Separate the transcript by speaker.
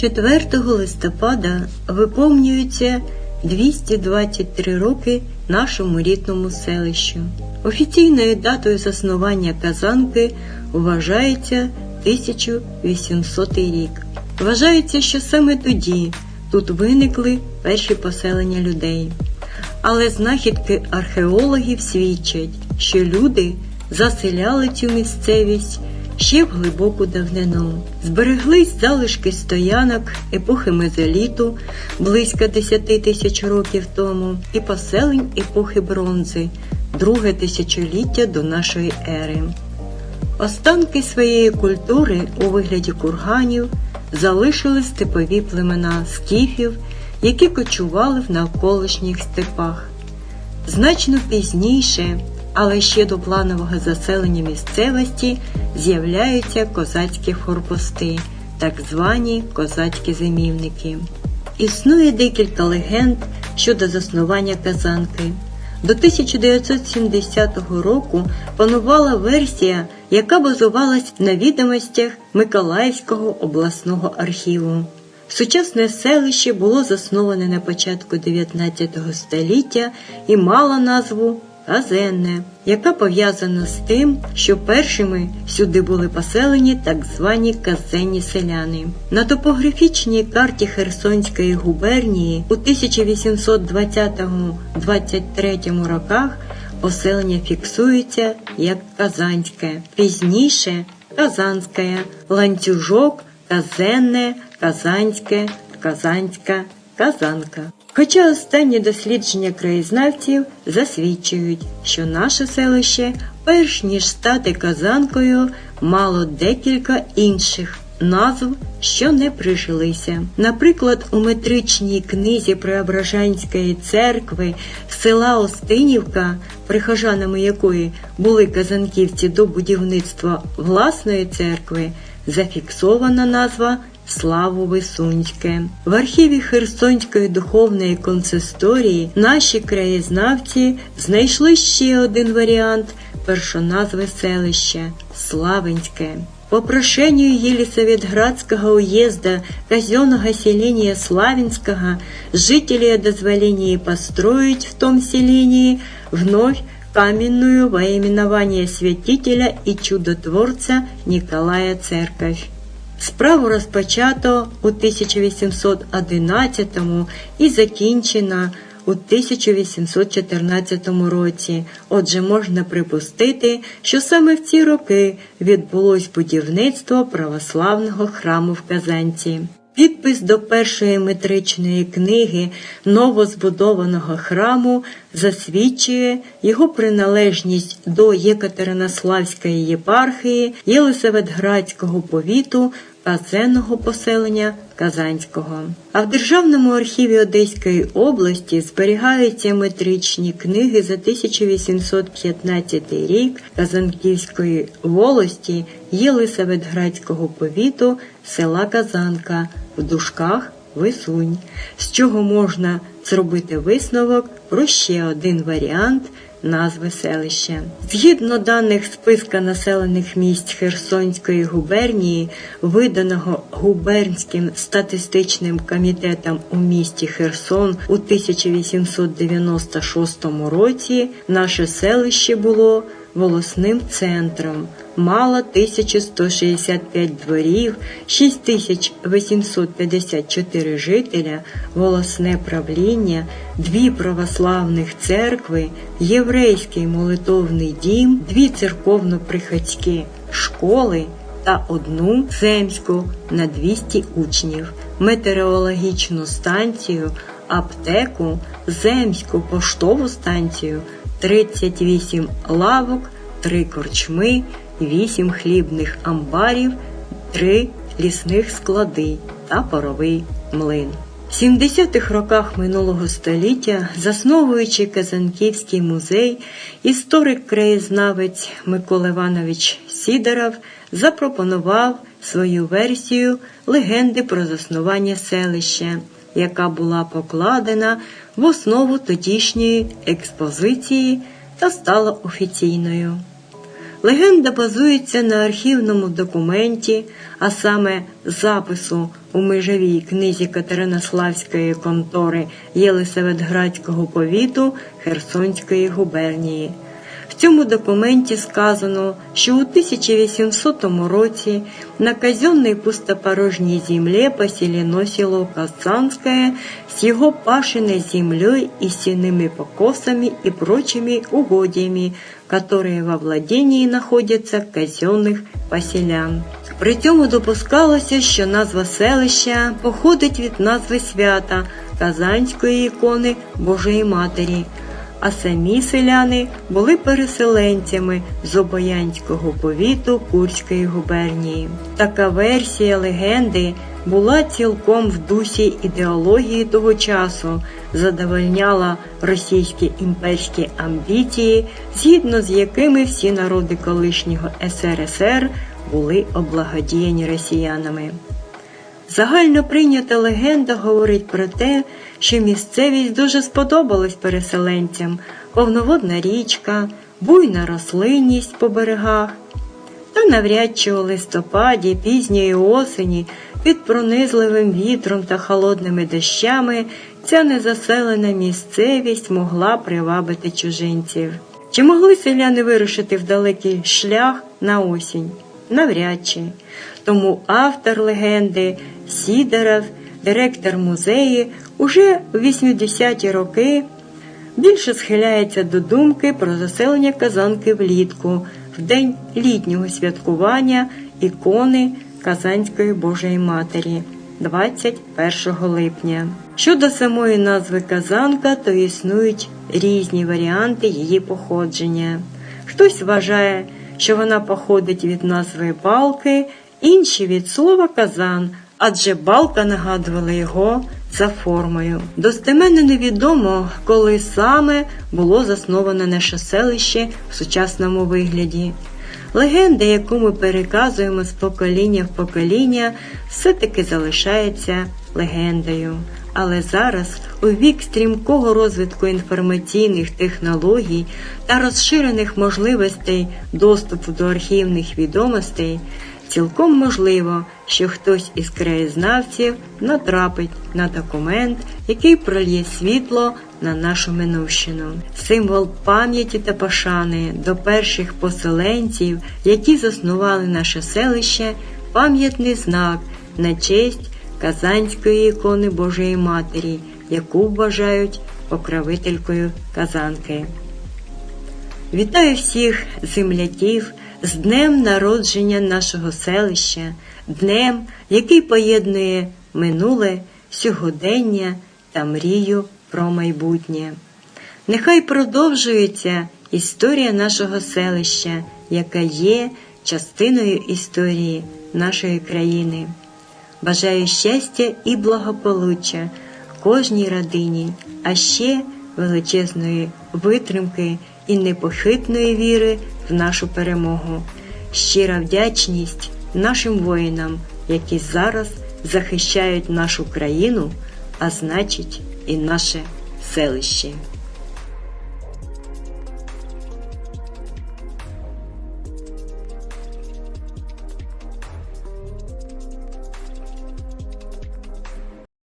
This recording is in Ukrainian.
Speaker 1: 4 листопада виповнюється 223 роки нашому рідному селищу. Офіційною датою заснування Казанки вважається 1800 рік. Вважається, що саме тоді тут виникли перші поселення людей. Але знахідки археологів свідчать, що люди заселяли цю місцевість ще в глибоку давнину. Збереглись залишки стоянок епохи мезоліту близько 10 тисяч років тому і поселень епохи бронзи, друге тисячоліття до нашої ери. Останки своєї культури у вигляді курганів залишили степові племена скіфів, які кочували в навколишніх степах. Значно пізніше, але ще до планового заселення місцевості з'являються козацькі форпости, так звані козацькі зимівники. Існує декілька легенд щодо заснування казанки. До 1970 року панувала версія, яка базувалась на відомостях Миколаївського обласного архіву. Сучасне селище було засноване на початку 19 століття і мало назву Казенне, яка пов'язана з тим, що першими сюди були поселені так звані казенні селяни. На топографічній карті Херсонської губернії у 1820-23 роках поселення фіксується як Казанське, пізніше Казанське, ланцюжок, Казенне, Казанське, Казанська, Казанка. Хоча останні дослідження краєзнавців засвідчують, що наше селище, перш ніж стати казанкою, мало декілька інших назв, що не прижилися. Наприклад, у метричній книзі Преображенської церкви села Остинівка, прихожанами якої були казанківці до будівництва власної церкви, зафіксована назва Славу Висунське. В архіві Херсонської духовної консисторії наші краєзнавці знайшли ще один варіант першоназви селища Славенське. По прошению Елисаветградского уезда казенного селения Славянского жители о дозволении в том селении вновь каменную во святителя и чудотворца Николая церковь. Справу розпочато у 1811 і закінчена у 1814 році. Отже, можна припустити, що саме в ці роки відбулось будівництво православного храму в Казанці. Підпис до першої метричної книги новозбудованого храму засвідчує його приналежність до Єкатеринославської єпархії Єлисаветградського повіту казенного поселення Казанського. А в Державному архіві Одеської області зберігаються метричні книги за 1815 рік Казанківської волості Єлисаветградського повіту села Казанка в дужках Висунь, з чого можна зробити висновок про ще один варіант назви селища. Згідно даних списка населених місць Херсонської губернії, виданого губернським статистичним комітетом у місті Херсон у 1896 році, наше селище було волосним центром. Мало 1165 дворів, 6854 жителя, волосне правління, дві православних церкви, єврейський молитовний дім, дві церковно-приходські школи та одну земську на 200 учнів, метеорологічну станцію, аптеку, земську поштову станцію, 38 лавок, 3 корчми, 8 хлібних амбарів, 3 лісних склади та паровий млин. В 70-х роках минулого століття, засновуючи Казанківський музей, історик-краєзнавець Микола Іванович Сідоров запропонував свою версію легенди про заснування селища, яка була покладена в основу тодішньої експозиції та стала офіційною. Легенда базується на архівному документі, а саме запису у межовій книзі Катеринославської контори Єлисаветградського повіту Херсонської губернії. Цьому документі сказано, що у 1800 році на казенной пустопорожней земле поселено село Казанское с его пашенной землей и сенными покосами и прочими угодьями, которые во владении находятся казенних поселян. При цьому допускалося, що назва селища походить від назви свята Казанської ікони Божої Матері а самі селяни були переселенцями з Обоянського повіту Курської губернії. Така версія легенди була цілком в дусі ідеології того часу, задовольняла російські імперські амбіції, згідно з якими всі народи колишнього СРСР були облагодіяні росіянами. Загально прийнята легенда говорить про те, що місцевість дуже сподобалась переселенцям, повноводна річка, буйна рослинність по берегах. Та навряд чи у листопаді, пізньої осені, під пронизливим вітром та холодними дощами ця незаселена місцевість могла привабити чужинців. Чи могли селяни вирушити в далекий шлях на осінь? Навряд чи. Тому автор легенди Сідоров, директор музею, уже у 80-ті роки більше схиляється до думки про заселення Казанки влітку в день літнього святкування ікони Казанської Божої Матері 21 липня. Щодо самої назви Казанка, то існують різні варіанти її походження. Хтось вважає, що вона походить від назви балки, інші від слова казан, адже балка нагадувала його за формою. Достеменно невідомо, коли саме було засноване наше селище в сучасному вигляді. Легенда, яку ми переказуємо з покоління в покоління, все-таки залишається легендою. Але зараз, у вік стрімкого розвитку інформаційних технологій та розширених можливостей доступу до архівних відомостей, цілком можливо, що хтось із краєзнавців натрапить на документ, який прольє світло на нашу минувщину. Символ пам'яті та пошани до перших поселенців, які заснували наше селище, пам'ятний знак на честь Казанської ікони Божої Матері, яку вважають покровителькою Казанки. Вітаю всіх земляків з днем народження нашого селища, днем, який поєднує минуле, сьогодення та мрію про майбутнє. Нехай продовжується історія нашого селища, яка є частиною історії нашої країни. Бажаю щастя і благополуччя кожній родині, а ще величезної витримки і непохитної віри нашу перемогу. Щира вдячність нашим воїнам, які зараз захищають нашу країну, а значить і наше селище.